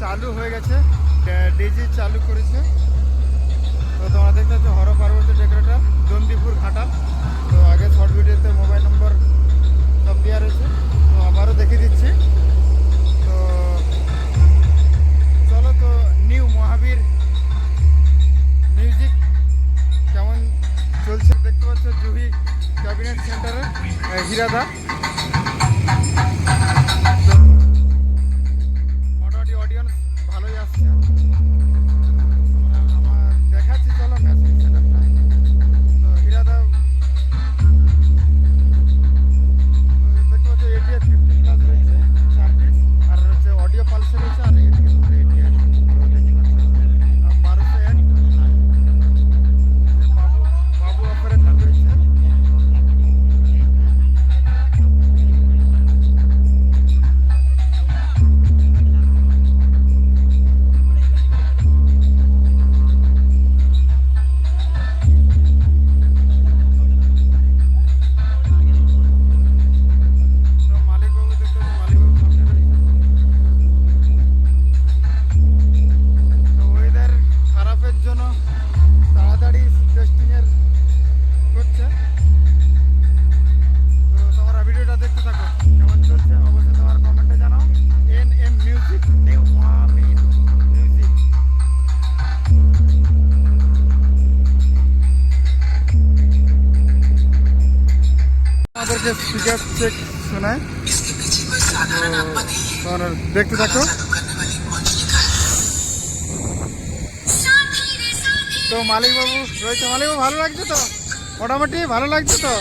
চালু হয়ে গেছে। ডিজি চালু করেছে। তো তোমরা দেখতে পাচ্ছ হর পার্বতী ডেকোরেটর দন্দিপুর ঘাটা। তো আগে শর্ট ভিডিওতে মোবাইল নম্বর সব দেওয়া রয়েছে। তো আবারও দেখিয়ে দিচ্ছি। তো চলো তো নিউ মহাবীর মিউজিক কেমন চলছে দেখতে পাচ্ছ? জুহি ক্যাবিনেট সেন্টারে হিরাদা আমাদেরকে স্পিকার চেক শোনায় দেখতে থাকো। তো মালিকবাবু, রয়েছে। মালিকবাবু, ভালো লাগছে তো? মোটামুটি ভালো লাগছে তো?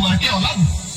我掉狼